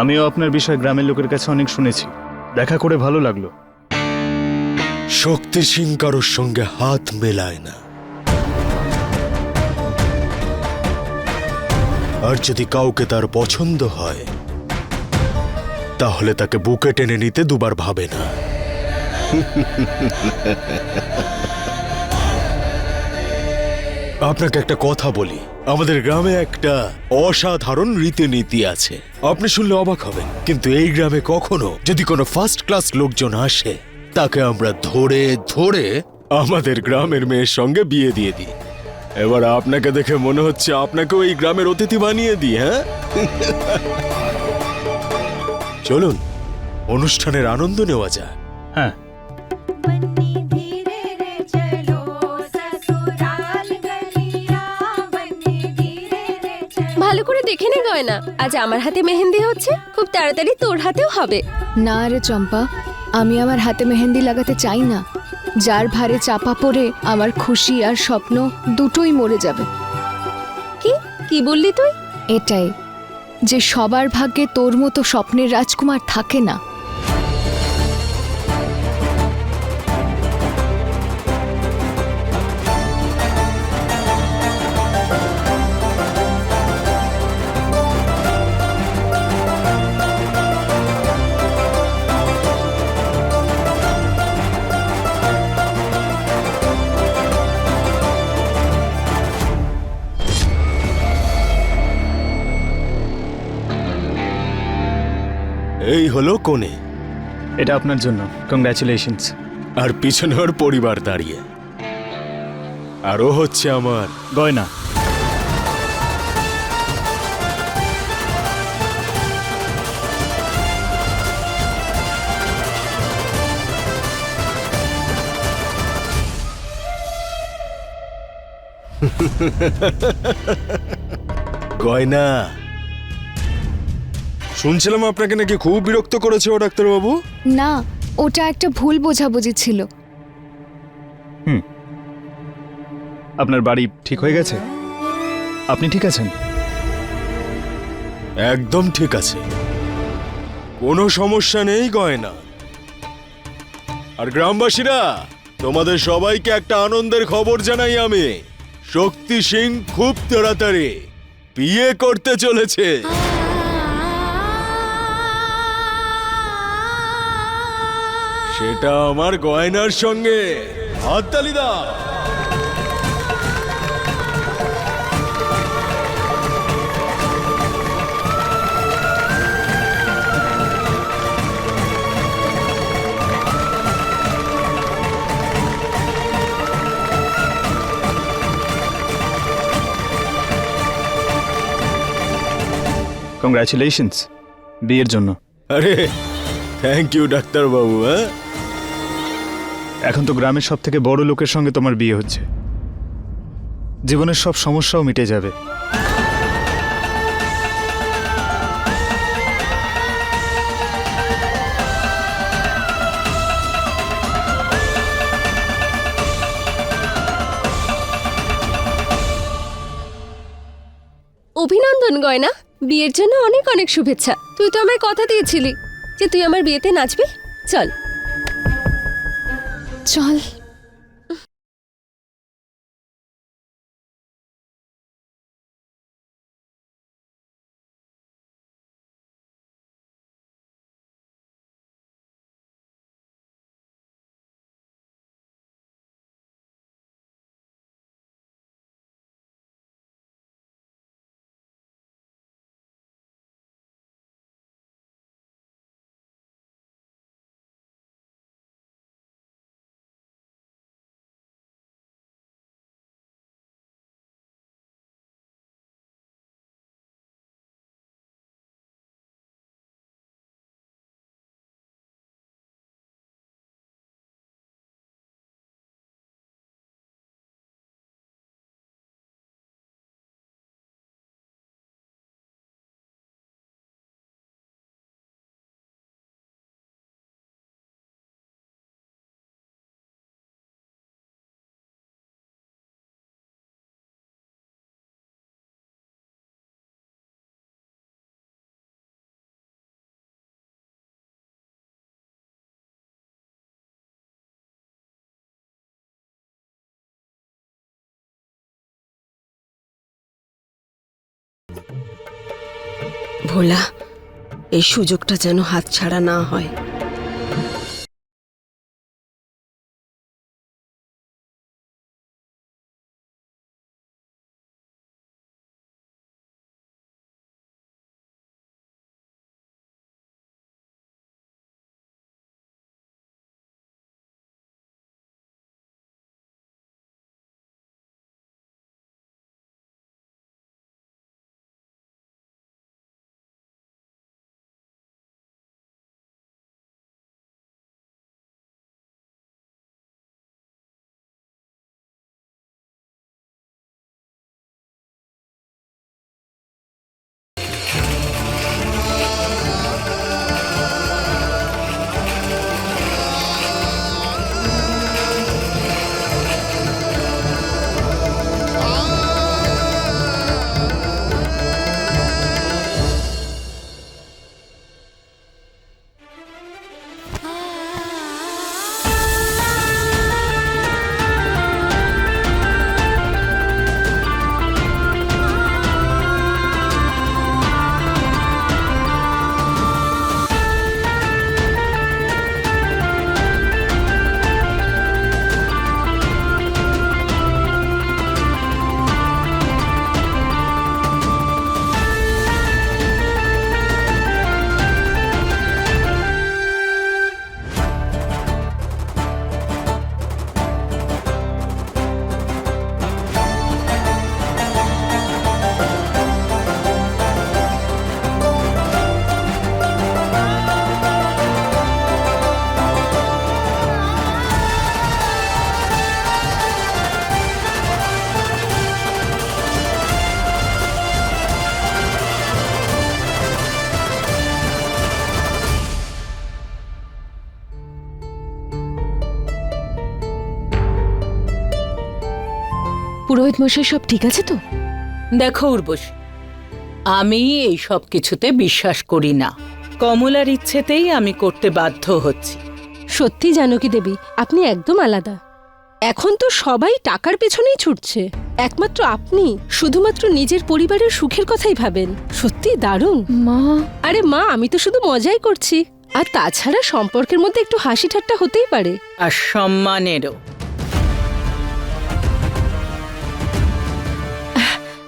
আমিও আপনার বিষয়ে গ্রামের লোকের কাছে অনেক শুনেছি। দেখা করে ভালো লাগল। শক্তি সিং কারোর সঙ্গে হাত মেলায় না। আর যদি কাউকে তার পছন্দ হয়, তাহলে তাকে বুকে টেনে নিতে দুবার ভাবে না। আপনাকে একটা কথা বলি। আমাদের গ্রামে একটা অসাধারণ রীতিনীতি আছে। আপনি শুনলে অবাক হবেন, কিন্তু এই গ্রামে কখনো যদি কোনো ফার্স্ট ক্লাস লোকজন আসে, তাকে আমরা ধরে ধরে আমাদের গ্রামের মেয়ের সঙ্গে বিয়ে দিয়ে দিই। এবার আপনাকে দেখে মনে হচ্ছে আপনাকেও এই গ্রামের অতিথি বানিয়ে দিই হ্যাঁ? চলুন, অনুষ্ঠানের আনন্দ নেওয়া যায় হ্যাঁ। ভালো করে দেখে নে গয়না। আজ আমার হাতে মেহেন্দি হচ্ছে খুব তাড়াতাড়ি তোর হাতেও হবে। না রে চম্পা আমি আমার হাতে মেহেন্দি লাগাতে চাই না। যার ভারে চাপা পড়ে আমার খুশি আর স্বপ্ন দুটোই মরে যাবে। কি? কি বললি তুই? এটাই যে সবার ভাগ্যে তোর মতো স্বপ্নের রাজকুমার থাকে না। হলো কোণে। এটা আপনার জন্য। কংগ্রাচুলেশনস আর পিছনে ওর পরিবার দাঁড়িয়ে। আর ও হচ্ছে আমার গয়না। গয়না। শুনছিলাম আপনাকে নাকি খুব বিরক্ত করেছে ও ডাক্তারবাবু? না ওটা একটা ভুল বোঝাবুঝি ছিল। আপনার বাড়ি ঠিক হয়ে গেছে? আপনি ঠিক আছেন? একদম ঠিক আছে। কোনো সমস্যা নেই গয়না। আর গ্রামবাসীরা তোমাদের সবাইকে একটা আনন্দের খবর জানাই আমি। শক্তি সিং খুব তাড়াতাড়ি বিয়ে করতে চলেছে। সেটা আমার গয়নার সঙ্গে। হাততালি দাও। কংগ্রাচুলেশনস বিয়ের জন্য। আরে থ্যাংক ইউ ডাক্তারবাবু হ্যাঁ? এখন তো গ্রামের সব থেকে বড় লোকের সঙ্গে তোমার বিয়ে হচ্ছে। জীবনের সব সমস্যাও মিটে যাবে। অভিনন্দন, গয়না। বিয়ের জন্য অনেক অনেক শুভেচ্ছা। তুই তো আমার কথা দিয়েছিলি যে তুই আমার বিয়েতে নাচবি। চল। চল ভোলা এই সুযোগটা যেন হাতছাড়া না হয়। পুরোহিত মশাই সব ঠিক আছে তো? দেখো উর্বশ আমি এই সব কিছুতে বিশ্বাস করি না। কমলার ইচ্ছেতেই আমি করতে বাধ্য হচ্ছি। সত্যি জানকী দেবী আপনি একদম আলাদা। এখন তো সবাই টাকার পেছনেই ছুটছে। একমাত্র আপনি শুধুমাত্র নিজের পরিবারের সুখের কথাই ভাবেন। সত্যি দারুণ। মা। আরে মা আমি তো শুধু মজাই করছি। আর তাছাড়া সম্পর্কের মধ্যে একটু হাসি ঠাট্টা হতেই পারে। আর সম্মানেরও।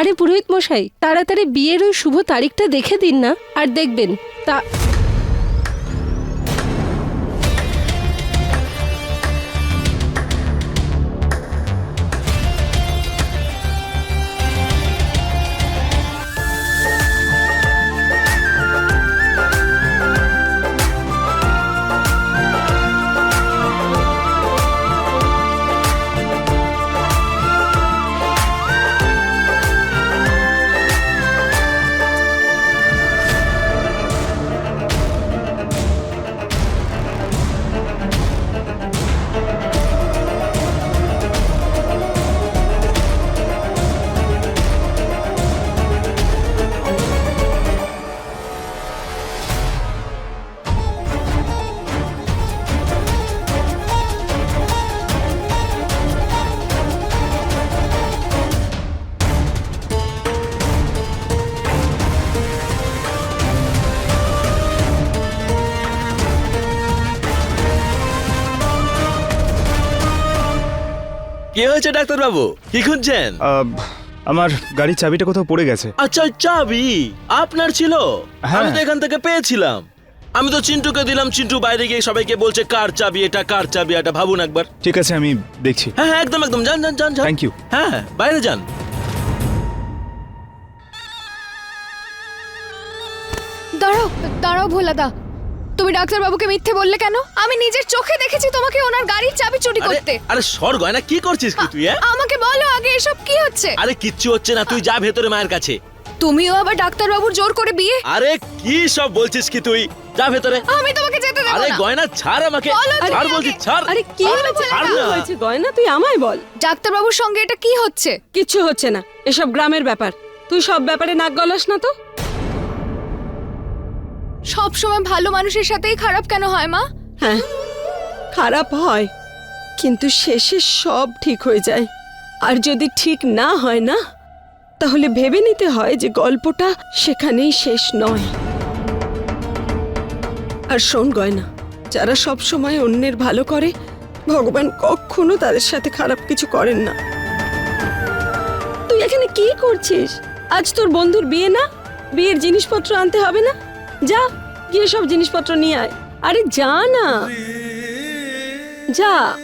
আরে পুরোহিত মশাই তাড়াতাড়ি বিয়ের ওই শুভ তারিখটা দেখে দিন না। আর দেখবেন তা কি হয়েছে ডাক্তারবাবু? কি খুঁজছেন? আহ, আমার গাড়ির চাবিটা কোথাও পড়ে গেছে। আচ্ছা চাবি আপনার ছিল? হ্যাঁ। আমি তো এখান থেকে পেয়েছিলাম। আমি তো চিন্টুকে দিলাম চিন্টু বাইরে গিয়ে সবাইকে বলছে কার চাবি এটা কার চাবি এটা? ভাবুন একবার। ঠিক আছে আমি দেখছি। হ্যাঁ হ্যাঁ একদম একদম। যান যান যান যান। Thank you. হ্যাঁ হ্যাঁ, বাইরে যান। দাঁড়াও দাঁড়াও ভোলাদা। তুমি ডাক্তার বাবুকে মিথ্যে বললে কেন? আমি নিজের চোখে দেখেছি তোমাকে ওনার গাড়ির চাবি চুরি করতে। আরে সর গয়না কি করছিস কি তুই হ্যাঁ? আমাকে বলো আগে এসব কি হচ্ছে? আরে কিচ্ছু হচ্ছে না তুই যা ভেতরে মায়ের কাছে। তুমিও আবার ডাক্তার বাবুর জোর করে বিয়ে? আরে কি সব বলছিস কি তুই? যা ভেতরে। আমি তোমাকে যেতে দেবো আরে গয়না ছাড় আমাকে। ছাড় বলছি ছাড়। আরে কি বলো হয়েছে কি হয়েছে? গয়না তুই আমায় বল। ডাক্তার বাবুর সঙ্গে এটা কি হচ্ছে? কিচ্ছু হচ্ছে না। এসব গ্রামের ব্যাপার। তুই সব ব্যাপারে নাক গলাস না তো? সব সময় ভালো মানুষের সাথেই খারাপ কেন হয়, মা? হ্যাঁ খারাপ হয়, কিন্তু শেষে সব ঠিক হয়ে যায়। আর যদি ঠিক না হয় না, তাহলে ভেবে নিতে হয় যে গল্পটা সেখানেই শেষ নয়। আর শোন, গয়না, যারা সব সময় অন্যের ভালো করে, ভগবান কখনো তাদের সাথে খারাপ কিছু করেন না। তুই এখানে কি করছিস? আজ তোর বন্ধুর বিয়ে না? বিয়ের জিনিসপত্র আনতে হবে না? যা গিয়ে সব জিনিসপত্র নিয়ে আয়। আরে যা না। যা।